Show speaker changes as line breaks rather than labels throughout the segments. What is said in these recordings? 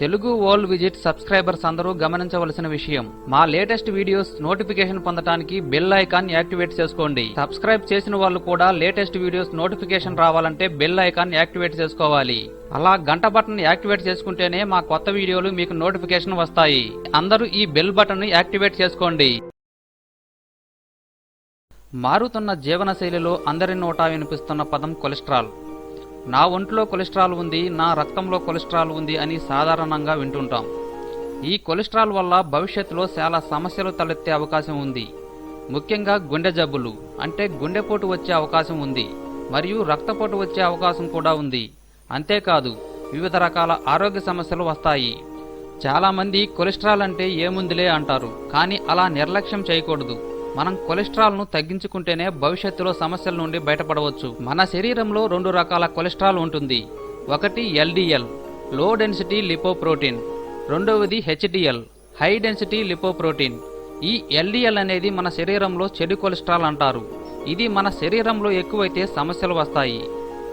Telugu world visit subscribers అందరూ గమనించవలసిన విషయం. మా లేటెస్ట్ వీడియోస్ నోటిఫికేషన్ పొందడానికి బెల్ ఐకాన్ యాక్టివేట్ చేసుకోండి. సబ్స్క్రైబ్ చేసిన వాళ్ళు కూడా లేటెస్ట్ వీడియోస్ నోటిఫికేషన్ రావాలంటే బెల్ ఐకాన్ యాక్టివేట్ చేసుకోవాలి. అలా గంట బటన్ యాక్టివేట్ చేసుకుంటేనే మా కొత్త వీడియోలు మీకు నోటిఫికేషన్ వస్తాయి. అందరూ ఈ బెల్ బటన్ యాక్టివేట్ చేసుకోండి. మారుతున్న జీవనశైలిలో అందరి నోటా వినిపిస్తున్న పదం కొలెస్ట్రాల్. నా ఒంట్లో కొలెస్ట్రాల్ ఉంది నా రక్తంలో కొలెస్ట్రాల్ ఉంది అని సాధారణంగా వింటుంటాం. ఈ కొలెస్ట్రాల్ వల్ల భవిష్యత్తులో చాలా సమస్యలు తలెత్తే అవకాశం ఉంది. ముఖ్యంగా గుండె జబ్బులు అంటే గుండెపోటు వచ్చే అవకాశం ఉంది మరియు రక్తపోటు వచ్చే అవకాశం కూడా ఉంది. అంతేకాదు వివిధ రకాల ఆరోగ్య సమస్యలు వస్తాయి. చాలామంది కొలెస్ట్రాల్ అంటే ఏముందిలే అంటారు కానీ అలా నిర్లక్ష్యం చేయకూడదు. మనం కొలెస్ట్రాల్ను తగ్గించుకుంటేనే భవిష్యత్తులో సమస్యల నుండి బయటపడవచ్చు. మన శరీరంలో రెండు రకాల కొలెస్ట్రాల్ ఉంటుంది. ఒకటి ఎల్డిఎల్లో డెన్సిటీ లిపోప్రోటీన్ రెండవది హెచ్డిఎల్ హై డెన్సిటీ లిపోప్రోటీన్ ఈ ఎల్డిఎల్ అనేది మన శరీరంలో చెడు కొలెస్ట్రాల్ అంటారు. ఇది మన శరీరంలో ఎక్కువైతే సమస్యలు వస్తాయి.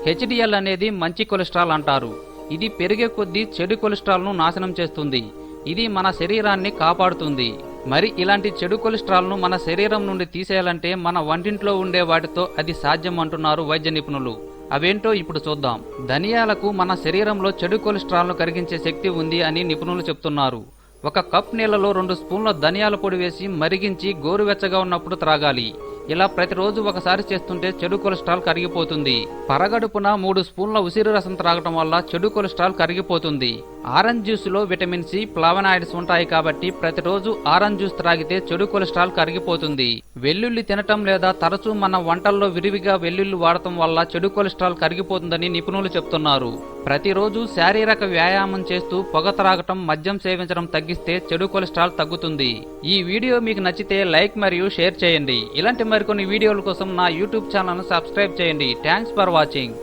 హెచ్డిఎల్ అనేది మంచి కొలెస్ట్రాల్ అంటారు. ఇది పెరిగే కొద్దీ చెడు కొలెస్ట్రాల్ను నాశనం చేస్తుంది. ఇది మన శరీరాన్ని కాపాడుతుంది. మరి ఇలాంటి చెడు కొలెస్ట్రాల్ను మన శరీరం నుండి తీసేయాలంటే మన వంటింట్లో ఉండే వాటితో అది సాధ్యం అంటున్నారు వైద్య నిపుణులు. అవేంటో ఇప్పుడు చూద్దాం. ధనియాలకు మన శరీరంలో చెడు కొలెస్ట్రాల్ను కరిగించే శక్తి ఉంది అని నిపుణులు చెప్తున్నారు. ఒక కప్ నీళ్ళలో రెండు స్పూన్ల ధనియాల పొడి వేసి మరిగించి గోరువెచ్చగా ఉన్నప్పుడు త్రాగాలి. ఇలా ప్రతిరోజు ఒకసారి చేస్తుంటే చెడు కొలెస్ట్రాల్ కరిగిపోతుంది. పరగడుపున మూడు స్పూన్ల ఉసిరి రసం త్రాగటం వల్ల చెడు కొలెస్ట్రాల్ కరిగిపోతుంది. ఆరెంజ్ జ్యూస్లో విటమిన్ సి ప్లావనాయిడ్స్ ఉంటాయి కాబట్టి ప్రతిరోజు ఆరెంజ్ జ్యూస్ త్రాగితే చెడు కొలెస్ట్రాల్ కరిగిపోతుంది. వెల్లుల్లి తినటం లేదా తరచూ మన వంటల్లో విరివిగా వెల్లుల్లి వాడటం వల్ల చెడు కొలెస్ట్రాల్ కరిగిపోతుందని నిపుణులు చెప్తున్నారు. ప్రతిరోజు శారీరక వ్యాయామం చేస్తూ పొగ త్రాగటం మద్యం సేవించడం తగ్గిస్తే చెడు కొలెస్ట్రాల్ తగ్గుతుంది. ఈ వీడియో మీకు నచ్చితే లైక్ మరియు షేర్ చేయండి. ఇలాంటి మరికొన్ని వీడియోల కోసం నా యూట్యూబ్ ఛానల్ సబ్స్క్రైబ్ చేయండి. Thanks for watching